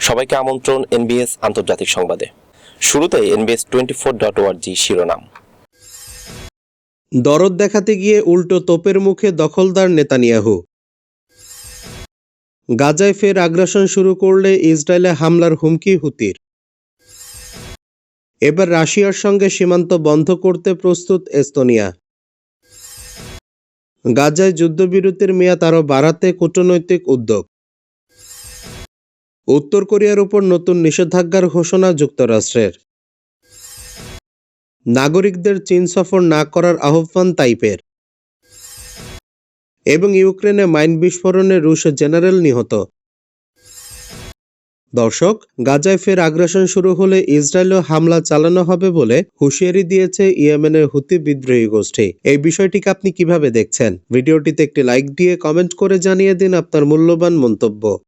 সবাইকে আমন্ত্রণ এনবিএস আন্তর্জাতিক সংবাদে। শুরুতে এনবিএস টোয়েন্টি ফোর ডট ওয়ার্জি শিরোনাম। দরদ দেখাতে গিয়ে উল্টো তোপের মুখে দখলদার নেতানিয়াহু। গাজায় ফের আগ্রাসন শুরু করলে ইসরায়েলে হামলার হুমকি হুতির। এবার রাশিয়ার সঙ্গে সীমান্ত বন্ধ করতে প্রস্তুত এস্তোনিয়া। গাজায় যুদ্ধবিরতির মেয়াদ আরও বাড়াতে কূটনৈতিক উদ্যোগ। উত্তর কোরিয়ার উপর নতুন নিষেধাজ্ঞার ঘোষণা যুক্তরাষ্ট্রের। নাগরিকদের চীন সফর না করার আহ্বান তাইপের। এবং ইউক্রেনে মাইন বিস্ফোরণে রুশ জেনারেল নিহত। দর্শক, গাজায় ফের আগ্রাসন শুরু হলে ইসরায়েলেও হামলা চালানো হবে বলে হুঁশিয়ারি দিয়েছে ইয়েমেনের হুতি বিদ্রোহী গোষ্ঠী। এই বিষয়টিকে আপনি কীভাবে দেখছেন? ভিডিওটিতে একটি লাইক দিয়ে কমেন্ট করে জানিয়ে দিন আপনার মূল্যবান মন্তব্য।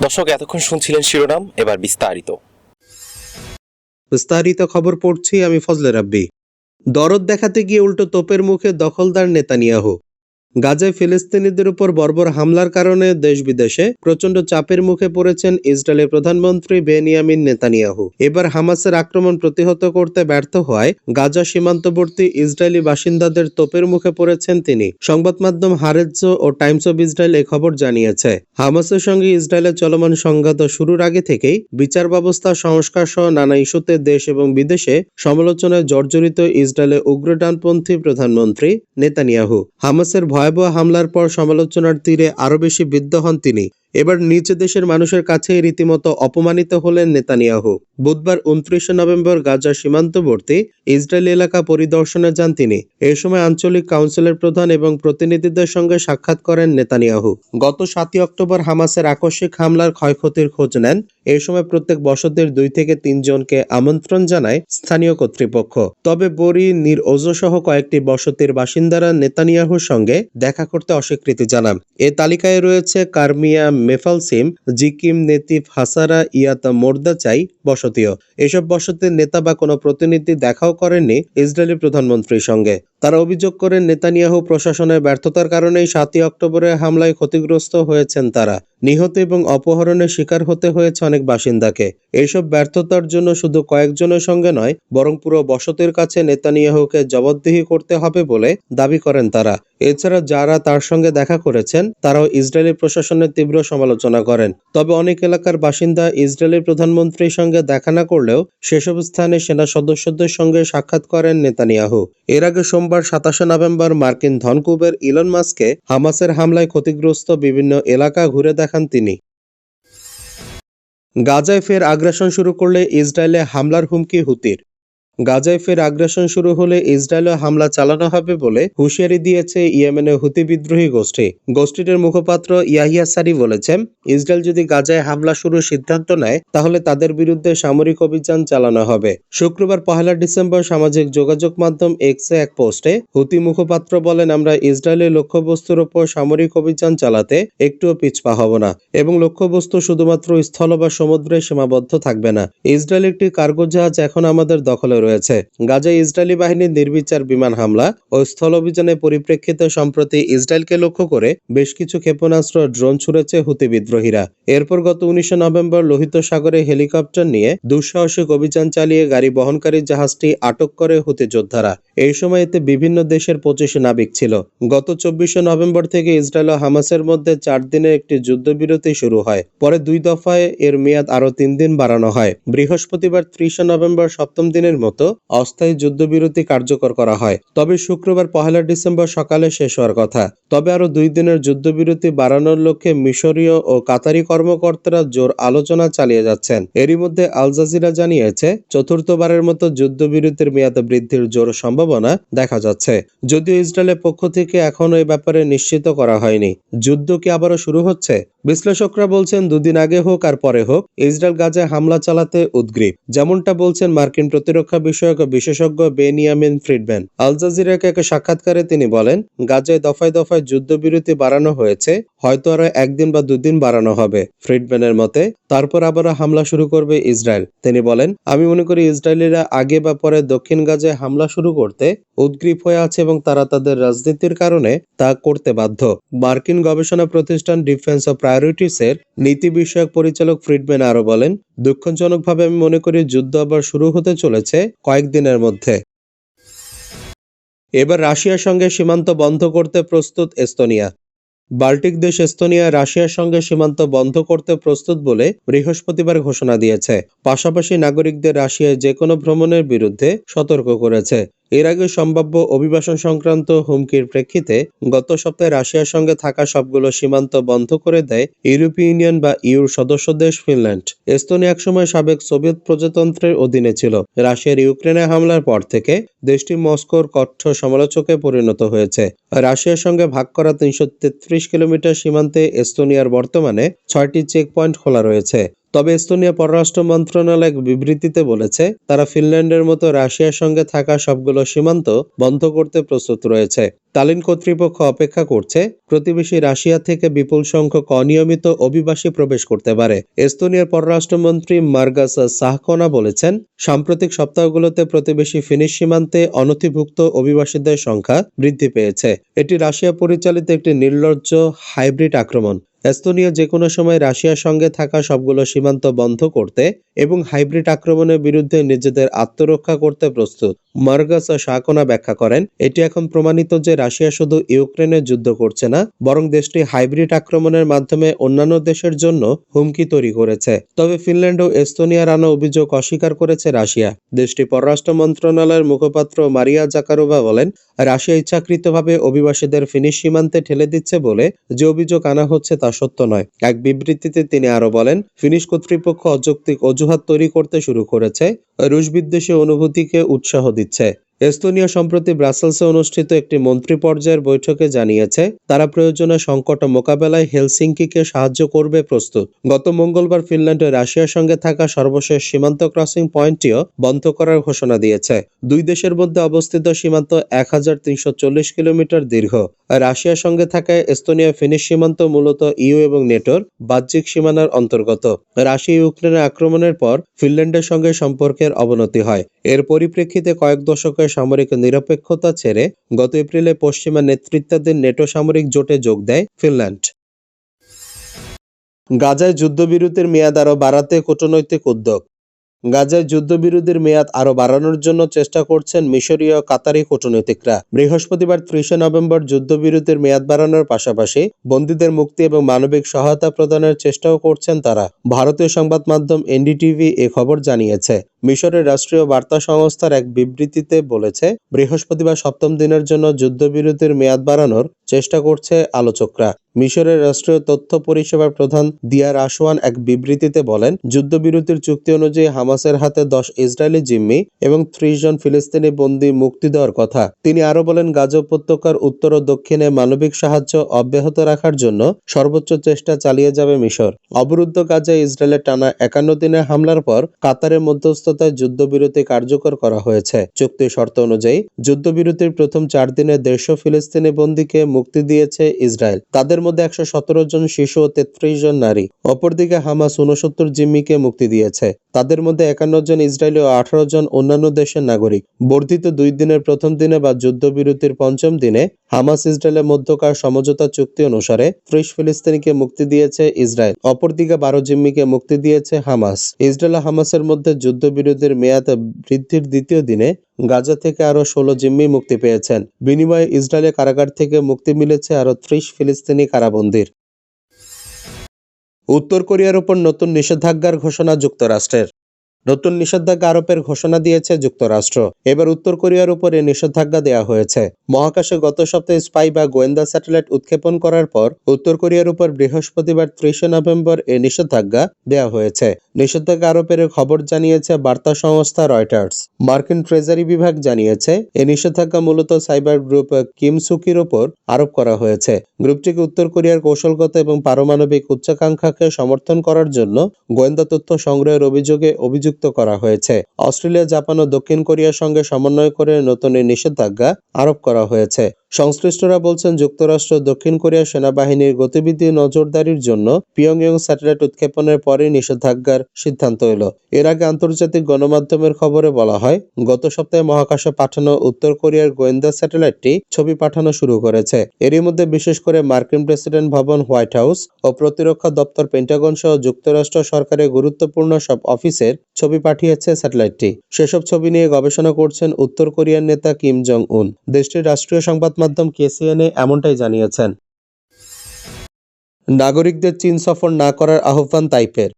দর্শক, এতক্ষণ শুনছিলেন শিরোনাম, এবার বিস্তারিত। বিস্তারিত খবর পড়ছি আমি ফজলে রাব্বি। দরদ দেখাতে গিয়ে উল্টো তোপের মুখে দখলদার নেতানিয়াহু। গাজায় ফিলিস্তিনিদের উপর বর্বর হামলার কারণে দেশ বিদেশে প্রচণ্ড চাপের মুখে পড়েছেন ইসরায়েলের প্রধানমন্ত্রী বেনিয়ামিন নেতানিয়াহু। এবার হামাসের আক্রমণ প্রতিহত করতে ব্যর্থ হওয়ায় গাজা সীমান্তবর্তী ইসরায়েলি বাসিন্দাদের তোপের মুখে পড়েছেন তিনি। সংবাদ মাধ্যম হারেজ্জ ও টাইমস অব ইসরায়েল এ খবর জানিয়েছে, হামাসের সঙ্গে ইসরায়েলের চলমান সংঘাত শুরুর আগে থেকেই বিচার ব্যবস্থা, সংস্কার সহ নানা ইস্যুতে দেশ এবং বিদেশে সমালোচনায় জর্জরিত ইসরায়েলের উগ্রডানপন্থী প্রধানমন্ত্রী নেতানিয়াহু। হামাসের ভয়াবহ হামলার পর সমালোচনার তীরে আরও বেশি বিদ্ধ হন তিনি। এবার নিজ দেশের মানুষের কাছে রীতিমতো অপমানিত হলেন নেতানিয়াহু। বুধবার উনত্রিশে নভেম্বর গাজা সীমান্তবর্তী ইসরায়েল এলাকা পরিদর্শনে যান তিনি। এই সময় আঞ্চলিক কাউন্সিলের প্রধান এবং প্রতিনিধিদের সঙ্গে সাক্ষাৎ করেন নেতানিয়াহু। গত সাতই অক্টোবর হামাসের আকস্মিক হামলার ক্ষয়ক্ষতির খোঁজ নেন। এই সময় প্রত্যেক বসতির দুই থেকে তিনজনকে আমন্ত্রণ জানায় স্থানীয় কর্তৃপক্ষ। তবে বরি নির সহ কয়েকটি বসতির বাসিন্দারা নেতানিয়াহুর সঙ্গে দেখা করতে অস্বীকৃতি জানান। এ তালিকায় রয়েছে কার্মিয়া মেফালসিম জিকিম, নেতিফ, হাসারা, ইয়াতা মোর্দাচাই বসতিও। এসব বসতির নেতা বা কোনো প্রতিনিধি দেখাও করেননি ইসরায়েলি প্রধানমন্ত্রীর সঙ্গে। তারা অভিযোগ করেন, নেতানিয়াহু প্রশাসনের ব্যর্থতার কারণেই সাতই অক্টোবরের হামলায় ক্ষতিগ্রস্ত হয়েছেন তারা। নিহত এবং অপহরণের শিকার হতে হয়েছে অনেক বাসিন্দাকে। এইসব ব্যর্থতার জন্য শুধু কয়েকজনের সঙ্গে নয়, বরং পুরো বসতির কাছে নেতানিয়াহুকে জবাবদিহি করতে হবে বলে দাবি করেন তারা। এছাড়া যারা তার সঙ্গে দেখা করেছেন, তারাও ইসরায়েলি প্রশাসনের তীব্র সমালোচনা করেন। তবে অনেক এলাকার বাসিন্দা ইসরায়েলের প্রধানমন্ত্রীর সঙ্গে দেখা না করলেও সেসব স্থানে সেনা সদস্যদের সঙ্গে সাক্ষাৎ করেন নেতানিয়াহু। এর আগে সোমবার সাতাশে নভেম্বর মার্কিন ধনকুবের ইলন মাস্কে হামাসের হামলায় ক্ষতিগ্রস্ত বিভিন্ন এলাকা ঘুরে দেখান তিনি। গাজায় ফের আগ্রাসন শুরু করলে ইসরায়েলে হামলার হুমকি হুতির। গাজায় ফের আগ্রাসন শুরু হলে ইসরায়েলে হামলা চালানো হবে বলে হুঁশিয়ারি দিয়েছে ইয়েমেনের হুতি বিদ্রোহী গোষ্ঠী। গোষ্ঠীটির মুখপাত্র ইয়াহিয়া সারি বলেছেন, ইসরায়েল যদি গাজায় হামলা শুরুর সিদ্ধান্ত নেয়, তাহলে তাদের বিরুদ্ধে সামরিক অভিযান চালানো হবে। শুক্রবার পহেলা ডিসেম্বর সামাজিক যোগাযোগ মাধ্যম এক্সে এক পোস্টে হুতি মুখপাত্র বলেন, আমরা ইসরায়েলের লক্ষ্যবস্তুর উপর সামরিক অভিযান চালাতে একটুও পিছপা হব না এবং লক্ষ্যবস্তু শুধুমাত্র স্থল বা সমুদ্রে সীমাবদ্ধ থাকবে না। ইসরায়েল একটি কার্গো জাহাজ এখন আমাদের দখলে রয়েছে। গাজায় ইসরায়েলি বাহিনীর নির্বিচার বিমান হামলা ও স্থল অভিযানের পরিপ্রেক্ষিতে সম্প্রতি ইসরায়েলকে লক্ষ্য করে বেশ কিছু ক্ষেপণাস্ত্র ড্রোন ছুড়েছে হুতি বিদ্রোহীরা। এরপর গত উনিশে নভেম্বর লোহিত সাগরে হেলিকপ্টার নিয়ে দুঃসাহসিক অভিযান চালিয়ে গাড়ি বহনকারী জাহাজটি আটক করে হুতি যোদ্ধারা। এই সময় এতে বিভিন্ন দেশের পঁচিশে নাবিক ছিল। গত চব্বিশে নভেম্বর থেকে ইসরায়েল ও হামাসের মধ্যে চার দিনের একটি যুদ্ধবিরতি শুরু হয়। পরে দুই দফায় এর মেয়াদ আরও তিন দিন বাড়ানো হয়। বৃহস্পতিবার ত্রিশে নভেম্বর সপ্তম দিনের মতো অস্থায়ী যুদ্ধবিরতি কার্যকর করা হয়। তবে শুক্রবার পহেলা ডিসেম্বর সকালে শেষ হওয়ার কথা। তবে আরও দুই দিনের যুদ্ধবিরতি বাড়ানোর লক্ষ্যে মিশরীয় ও কাতারি কর্মকর্তারা জোর আলোচনা চালিয়ে যাচ্ছেন। এরই মধ্যে আল জাজিরা জানিয়েছে, চতুর্থবারের মতো যুদ্ধবিরতির মেয়াদ বৃদ্ধির জোর সম্ভাবনা দেখা যাচ্ছে। যদিও ইসরায়েলের পক্ষ থেকে এখনও এই ব্যাপারে নিশ্চিত করা হয়নি। যুদ্ধ কি আবারও শুরু হচ্ছে? বিশ্লেষকরা বলছেন, দুদিন আগে হোক আর পরে হোক, ইসরায়েল গাজায় হামলা চালাতে উদ্গ্রীব। যেমনটা বলছেন মার্কিন প্রতিরক্ষা বিষয়ক বিশেষজ্ঞ বেনিয়ামিন ফ্রিডম্যান। আল জাজিরাকে এক সাক্ষাৎকারে তিনি বলেন, গাজায় দফায় দফায় যুদ্ধবিরতি বাড়ানো হয়েছে, হয়তো আরও একদিন বা দুদিন বাড়ানো হবে। ফ্রিডম্যানের মতে, তারপর আবারও হামলা শুরু করবে ইসরায়েল। তিনি বলেন, আমি মনে করি ইসরায়েলিরা আগে বা পরে দক্ষিণ গাজায় হামলা শুরু করতে উদ্গ্রীব হয়ে আছে এবং তারা তাদের রাজনীতির কারণে তা করতে বাধ্য। মার্কিন গবেষণা প্রতিষ্ঠান ডিফেন্স অফ প্রায়োরিটিসের নীতি বিষয়ক পরিচালক ফ্রিডম্যান আরও বলেন দুঃখজনকভাবে আমি মনে করি যুদ্ধ আবার শুরু হতে চলেছে কয়েকদিনের মধ্যে। এবার রাশিয়ার সঙ্গে সীমান্ত বন্ধ করতে প্রস্তুত এস্তোনিয়া। বাল্টিক দেশ এস্তোনিয়া রাশিয়ার সঙ্গে সীমান্ত বন্ধ করতে প্রস্তুত বলে বৃহস্পতিবার ঘোষণা দিয়েছে। পাশাপাশি নাগরিকদের রাশিয়ায় যে কোনো ভ্রমণের বিরুদ্ধে সতর্ক করেছে। এর আগে সম্ভাব্য অভিবাসন সংক্রান্ত হুমকির প্রেক্ষিতে গত সপ্তাহে রাশিয়ার সঙ্গে থাকা সবগুলো সীমান্ত বন্ধ করে দেয় ইউরোপীয় ইউনিয়ন বা ইউর সদস্য দেশ ফিনল্যান্ড। এস্তোনিয়া একসময় সাবেক সোভিয়েত প্রজাতন্ত্রের অধীনে ছিল। রাশিয়ার ইউক্রেনে হামলার পর থেকে দেশটি মস্কোর কঠোর সমালোচকে পরিণত হয়েছে। রাশিয়ার সঙ্গে ভাগ করা তিনশো তেত্রিশ কিলোমিটার সীমান্তে এস্তোনিয়ার বর্তমানে ছয়টি চেকপয়েন্ট খোলা রয়েছে। তবে এস্তোনিয়া পররাষ্ট্র মন্ত্রণালয় এক বিবৃতিতে বলেছে, তারা ফিনল্যান্ডের মতো রাশিয়ার সঙ্গে থাকা সবগুলো সীমান্ত বন্ধ করতে প্রস্তুত রয়েছে। তালিন কর্তৃপক্ষ অপেক্ষা করছে, প্রতিবেশী রাশিয়া থেকে বিপুল সংখ্যক অনিয়মিত অভিবাসী প্রবেশ করতে পারে। এস্তোনিয়ার পররাষ্ট্রমন্ত্রী মার্গাস সাহকোনা বলেছেন, সাম্প্রতিক সপ্তাহগুলোতে প্রতিবেশী ফিনিশ সীমান্তে অনথিভুক্ত অভিবাসীদের সংখ্যা বৃদ্ধি পেয়েছে। এটি রাশিয়া পরিচালিত একটি নির্লজ্জ হাইব্রিড আক্রমণ। এস্তোনিয়া যে কোনো সময় রাশিয়ার সঙ্গে থাকা সবগুলো সীমান্ত বন্ধ করতে এবং হাইব্রিড আক্রমণের বিরুদ্ধে নিজেদের আত্মরক্ষা করতে প্রস্তুত। মার্গাস শাকোনা ব্যাখ্যা করেন, এটি এখন প্রমাণিত যে রাশিয়া শুধু ইউক্রেনে যুদ্ধ করছে না, বরং দেশটি হাইব্রিড আক্রমণের মাধ্যমে অন্যান্য দেশের জন্য হুমকি তৈরি করেছে। তবে ফিনল্যান্ড ও এস্তোনিয়ার আনা অভিযোগ অস্বীকার করেছে রাশিয়া। দেশটি পররাষ্ট্র মন্ত্রণালয়ের মুখপাত্র মারিয়া জাকারোভা বলেন, রাশিয়া ইচ্ছাকৃতভাবে অভিবাসীদের ফিনিশ সীমান্তে ঠেলে দিচ্ছে বলে যে অভিযোগ আনা হচ্ছে তা সত্য নয়। এক বিবৃতিতে তিনি আরও বলেন, ফিনিশ কর্তৃপক্ষ অযৌক্তিক অজুহাত তৈরি করতে শুরু করেছে। রুশ বিদ্বেষী অনুভূতিকে উৎসাহ দিচ্ছে। দিচ্ছে এস্তোনিয়া সম্প্রতি ব্রাসেলসে অনুষ্ঠিত একটি মন্ত্রী পর্যায়ের বৈঠকে জানিয়েছে, তারা প্রয়োজনে সংকট মোকাবেলায় হেলসিঙ্কিকে সাহায্য করবে প্রস্তুত। গত মঙ্গলবার ফিনল্যান্ডে রাশিয়ার সঙ্গে থাকা সর্বশেষ সীমান্ত ক্রসিং পয়েন্টটিও বন্ধ করার ঘোষণা দিয়েছে। দুই দেশের মধ্যে অবস্থিত সীমান্ত এক হাজার তিনশো চল্লিশ কিলোমিটার দীর্ঘ। রাশিয়ার সঙ্গে থাকায় এস্তোনিয়া ফিনিশ সীমান্ত মূলত ইউ এবং নেটোর বাহ্যিক সীমানার অন্তর্গত। রাশিয়া ইউক্রেনের আক্রমণের পর ফিনল্যান্ডের সঙ্গে সম্পর্কের অবনতি হয়। এর পরিপ্রেক্ষিতে কয়েক দশকের সামরিক নিরপেক্ষতা ছেড়ে গত এপ্রিলে পশ্চিমা নেতৃত্বাধীন নেটো সামরিক জোটে যোগ দেয় ফিনল্যান্ড। গাজায় যুদ্ধবিরতির মেয়াদ আরও বাড়াতে কূটনৈতিক উদ্যোগ। গাজায় যুদ্ধবিরোধীর মেয়াদ আরও বাড়ানোর জন্য চেষ্টা করছেন মিশরীয় কাতারি কূটনীতিকরা। বৃহস্পতিবার ত্রিশে নভেম্বর যুদ্ধবিরতির মেয়াদ বাড়ানোর পাশাপাশি বন্দীদের মুক্তি এবং মানবিক সহায়তা প্রদানের চেষ্টাও করছেন তারা। ভারতীয় সংবাদ মাধ্যম এনডিটিভি এ খবর জানিয়েছে, মিশরের রাষ্ট্রীয় বার্তা সংস্থার এক বিবৃতিতে বলেছে, বৃহস্পতিবার সপ্তম দিনের জন্য যুদ্ধবিরতির মেয়াদ বাড়ানোর চেষ্টা করছে আলোচকরা। মিশরের রাষ্ট্রীয় তথ্য পরিষেবার প্রধান দিয়ার আসওয়ান এক বিবৃতিতে বলেন, যুদ্ধবিরতির চুক্তি অনুযায়ী হামাসের হাতে দশ ইসরায়েলি জিম্মি এবং ত্রিশ জন ফিলিস্তিনি বন্দী মুক্তি দেওয়ার কথা। তিনি আরও বলেন, গাজা উপত্যকার উত্তর ও দক্ষিণে মানবিক সাহায্য অব্যাহত রাখার জন্য সর্বোচ্চ চেষ্টা চালিয়ে যাবে মিশর। অবরুদ্ধ গাজায় ইসরায়েলের টানা একান্ন দিনের হামলার পর কাতারের মধ্যস্থতায় যুদ্ধবিরতি কার্যকর করা হয়েছে। চুক্তির শর্ত অনুযায়ী, যুদ্ধবিরতির প্রথম চার দিনে দেড়শো ফিলিস্তিনি বন্দীকে মুক্তি দিয়েছে ইসরায়েল। তাদের মধ্যে একশো সতেরো জন শিশু ও তেত্রিশ জন নারী। অপরদিকে হামাস উনসত্তর জিম্মিকে মুক্তি দিয়েছে। তাদের মধ্যে একান্ন জন ইসরায়েলি ও আঠারো জন অন্যান্য দেশের নাগরিক। বর্ধিত দুই দিনের প্রথম দিনে বা যুদ্ধবিরতির পঞ্চম দিনে হামাস ইসরায়েলের মধ্যকার সমঝোতা চুক্তি অনুসারে ত্রিশ ফিলিস্তিনিকে মুক্তি দিয়েছে ইসরায়েল। অপরদিকে বারো জিম্মিকে মুক্তি দিয়েছে হামাস। ইসরায়েল হামাসের মধ্যে যুদ্ধবিরতির মেয়াদ বৃদ্ধির দ্বিতীয় দিনে গাজা থেকে আরও ষোলো জিম্মি মুক্তি পেয়েছেন। বিনিময়ে ইসরায়েলের কারাগার থেকে মুক্তি মিলেছে আরও ত্রিশ ফিলিস্তিনি কারাবন্দির। উত্তর কোরিয়ার ওপর নতুন নিষেধাজ্ঞার ঘোষণা যুক্তরাষ্ট্রের। নতুন নিষেধাজ্ঞা আরোপের ঘোষণা দিয়েছে যুক্তরাষ্ট্র। এবার উত্তর কোরিয়ার উপরে নিষেধাজ্ঞা দেওয়া হয়েছে। মহাকাশে গত সপ্তাহে স্পাই বা গোয়েন্দা স্যাটেলাইট উৎক্ষেপণ করার পর উত্তর কোরিয়ার উপর বৃহস্পতিবার ত্রিশে নভেম্বর এ নিষেধাজ্ঞা দেওয়া হয়েছে। নিষেধাজ্ঞা আরোপের খবর জানিয়েছে বার্তা সংস্থা রয়টার্স। মার্কিন ট্রেজারি বিভাগ জানিয়েছে, এ নিষেধাজ্ঞা মূলত সাইবার গ্রুপ কিমসুকির ওপর আরোপ করা হয়েছে। গ্রুপটিকে উত্তর কোরিয়ার কৌশলগত এবং পারমাণবিক উচ্চাকাঙ্ক্ষাকে সমর্থন করার জন্য গোয়েন্দা তথ্য সংগ্রহের অভিযোগে অভিযুক্ত নিযুক্ত করা হয়েছে। অস্ট্রেলিয়া, জাপান ও দক্ষিণ কোরিয়ার সঙ্গে সমন্বয় করে নতুন এই নিষেধাজ্ঞা আরোপ করা হয়েছে। সংশ্লিষ্টরা বলছেন, যুক্তরাষ্ট্র দক্ষিণ কোরিয়ার সেনাবাহিনীর গতিবিধি নজরদারির জন্য পিয়ংইয়ং স্যাটেলাইট উৎক্ষেপণের পরই নিষেধাজ্ঞার সিদ্ধান্ত এলো। এর আগে আন্তর্জাতিক গণমাধ্যমের খবরে বলা হয়, গত সপ্তাহে মহাকাশে পাঠানো উত্তর কোরিয়ার গোয়েন্দা স্যাটেলাইটটি ছবি পাঠানো শুরু করেছে। এরই মধ্যে বিশেষ করে মার্কিন প্রেসিডেন্ট ভবন হোয়াইট হাউস ও প্রতিরক্ষা দপ্তর পেন্টাগন সহ যুক্তরাষ্ট্র সরকারের গুরুত্বপূর্ণ সব অফিসের ছবি পাঠিয়েছে স্যাটেলাইটটি। সেসব ছবি নিয়ে গবেষণা করছেন উত্তর কোরিয়ার নেতা কিম জং উন দেশটির রাষ্ট্রীয় সংবাদ মাধ্যম কেসিএনএ এমনটাই জানিয়েছেন। নাগরিকদের চীন সফর না করার আহ্বান তাইপের।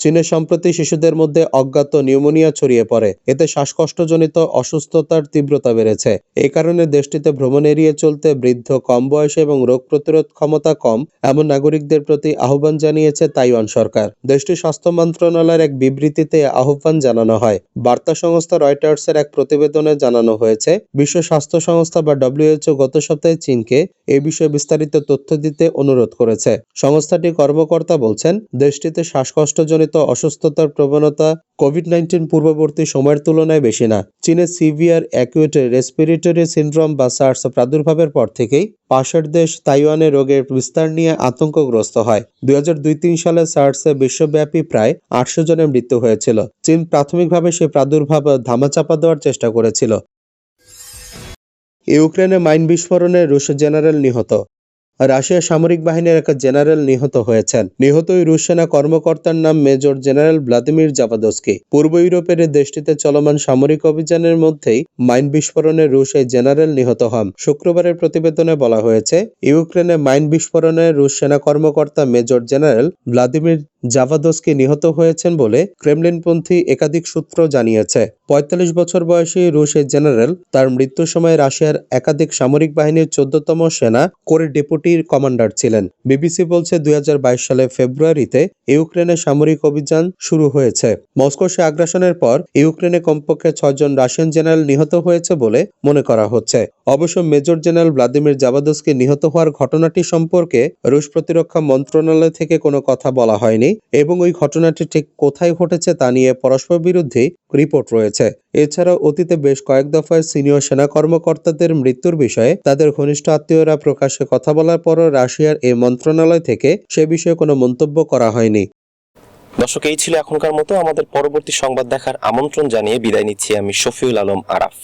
চীনে সম্প্রতি শিশুদের মধ্যে অজ্ঞাত নিউমোনিয়া ছড়িয়ে পড়ে। এতে শ্বাসকষ্টজনিত অসুস্থতার তীব্রতা বেড়েছে। এই কারণে দেশটিতে ভ্রমণ এড়িয়ে চলতে বৃদ্ধ কম বয়সে এবং রোগ প্রতিরোধ ক্ষমতা কম এমন নাগরিকদের প্রতি আহ্বান জানিয়েছে তাইওয়ান সরকার। দেশটির স্বাস্থ্য মন্ত্রণালয়ের এক বিবৃতিতে আহ্বান জানানো হয়। বার্তা সংস্থা রয়টার্সের এক প্রতিবেদনে জানানো হয়েছে, বিশ্ব স্বাস্থ্য সংস্থা বা ডব্লিউএইচও গত সপ্তাহে চীনকে এ বিষয়ে বিস্তারিত তথ্য দিতে অনুরোধ করেছে। সংস্থাটি কর্মকর্তা বলছেন, দেশটিতে শ্বাসকষ্টজনিত অসুস্থতার প্রবণতা কোভিড নাইন্টিন পূর্ববর্তী সময়ের তুলনায় বেশি না। চীনে সিভিয়ার অ্যাকুয়েট রেসপিরেটরি সিনড্রোম বা সার্স প্রাদুর্ভাবের পর থেকেই পাশের দেশ তাইওয়ানে রোগের বিস্তার নিয়ে আতঙ্কগ্রস্ত হয়। দুই হাজার দুই তিন সালে সার্সে বিশ্বব্যাপী প্রায় আটশো জনের মৃত্যু হয়েছিল। চীন প্রাথমিকভাবে সে প্রাদুর্ভাব ধামাচাপা দেওয়ার চেষ্টা করেছিল। ইউক্রেনে মাইন বিস্ফোরণে রুশ জেনারেল নিহত। রাশিয়ার সামরিক বাহিনীর এক জেনারেল নিহত হয়েছেন। নিহত ওই রুশ সেনা কর্মকর্তার নাম মেজর জেনারেল ভ্লাদিমির জাপাদস্কি। পূর্ব ইউরোপের দেশটিতে চলমান সামরিক অভিযানের মধ্যেই মাইন বিস্ফোরণে রুশ এই জেনারেল নিহত হন। শুক্রবারের প্রতিবেদনে বলা হয়েছে, ইউক্রেনে মাইন বিস্ফোরণে রুশ সেনা কর্মকর্তা মেজর জেনারেল ভ্লাদিমির জাভাদস্কি নিহত হয়েছেন বলে ক্রেমলিনপন্থী একাধিক সূত্র জানিয়েছে। পঁয়তাল্লিশ বছর বয়সী রুশের জেনারেল তার মৃত্যুর সময় রাশিয়ার একাধিক সামরিক বাহিনীর চোদ্দতম সেনা কোর ডেপুটির কমান্ডার ছিলেন। বিবিসি বলছে দুই সালে ফেব্রুয়ারিতে ইউক্রেনে সামরিক অভিযান শুরু হয়েছে। মস্কো সে আগ্রাসনের পর ইউক্রেনে কমপক্ষে ছয়জন রাশিয়ান জেনারেল নিহত হয়েছে বলে মনে করা হচ্ছে। অবশ্য মেজর জেনারেল ভ্লাদিমির জাবাদোসকে নিহত হওয়ার ঘটনাটি সম্পর্কে রুশ প্রতিরক্ষা মন্ত্রণালয় থেকে কোনো কথা বলা হয়নি, এবং ওই ঘটনাটি ঠিক কোথায় ঘটেছে তা নিয়ে পরস্পর বিরুদ্ধে রিপোর্ট রয়েছে। এছাড়াও অতীতে বেশ কয়েক দফায় সিনিয়র সেনা কর্মকর্তাদের মৃত্যুর বিষয়ে তাদের ঘনিষ্ঠ আত্মীয়রা প্রকাশ্যে কথা বলার পরও রাশিয়ার এই মন্ত্রণালয় থেকে সে বিষয়ে কোনো মন্তব্য করা হয়নি। দর্শক, এই ছিল এখনকার মতো। আমাদের পরবর্তী সংবাদ দেখার আমন্ত্রণ জানিয়ে বিদায় নিচ্ছি আমি শফিউল আলম আরাফ।